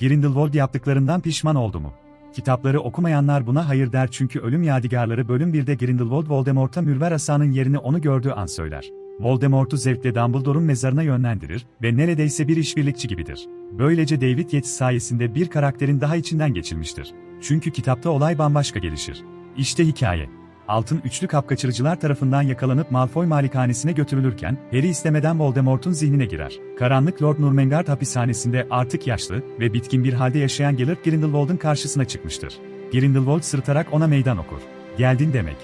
Grindelwald yaptıklarından pişman oldu mu? Kitapları okumayanlar buna hayır der çünkü ölüm yadigarları bölüm 1'de Grindelwald Voldemort'a mürver asanın yerini onu gördüğü an söyler. Voldemort'u zevkle Dumbledore'un mezarına yönlendirir ve neredeyse bir işbirlikçi gibidir. Böylece David Yates sayesinde bir karakterin daha içinden geçilmiştir. Çünkü kitapta olay bambaşka gelişir. İşte hikaye. Altın üçlü kapkaçırıcılar tarafından yakalanıp Malfoy malikanesine götürülürken, Harry istemeden Voldemort'un zihnine girer. Karanlık Lord Nurmengard hapishanesinde artık yaşlı ve bitkin bir halde yaşayan Gellert Grindelwald'ın karşısına çıkmıştır. Grindelwald sırıtarak ona meydan okur. Geldin demek.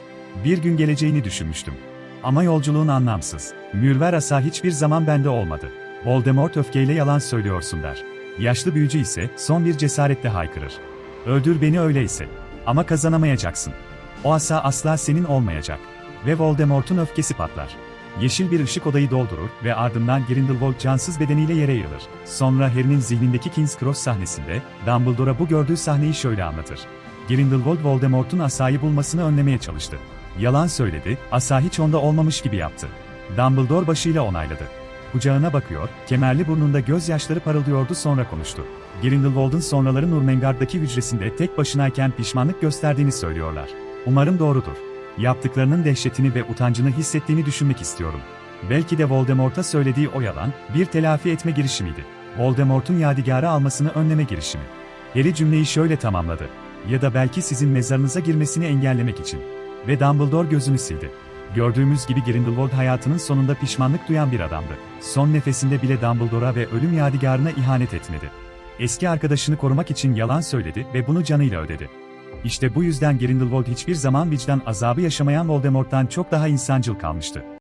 Bir gün geleceğini düşünmüştüm. Ama yolculuğun anlamsız. Mürver asa hiçbir zaman bende olmadı. Voldemort öfkeyle yalan söylüyorsun der. Yaşlı büyücü ise son bir cesaretle haykırır. Öldür beni öyleyse. Ama kazanamayacaksın. O asa asla senin olmayacak. Ve Voldemort'un öfkesi patlar. Yeşil bir ışık odayı doldurur ve ardından Grindelwald cansız bedeniyle yere yığılır. Sonra Harry'nin zihnindeki King's Cross sahnesinde, Dumbledore'a bu gördüğü sahneyi şöyle anlatır. Grindelwald Voldemort'un asayı bulmasını önlemeye çalıştı. Yalan söyledi, asa hiç onda olmamış gibi yaptı. Dumbledore başıyla onayladı. Kucağına bakıyor, kemerli burnunda gözyaşları parıldıyordu sonra konuştu. Grindelwald'ın sonraları Nurmengard'daki hücresinde tek başınayken pişmanlık gösterdiğini söylüyorlar. Umarım doğrudur. Yaptıklarının dehşetini ve utancını hissettiğini düşünmek istiyorum. Belki de Voldemort'a söylediği o yalan, bir telafi etme girişimiydi. Voldemort'un yadigarı almasını önleme girişimi. Harry cümleyi şöyle tamamladı. Ya da belki sizin mezarınıza girmesini engellemek için. Ve Dumbledore gözünü sildi. Gördüğümüz gibi Grindelwald hayatının sonunda pişmanlık duyan bir adamdı. Son nefesinde bile Dumbledore'a ve ölüm yadigarına ihanet etmedi. Eski arkadaşını korumak için yalan söyledi ve bunu canıyla ödedi. İşte bu yüzden Grindelwald hiçbir zaman vicdan azabı yaşamayan Voldemort'tan çok daha insancıl kalmıştı.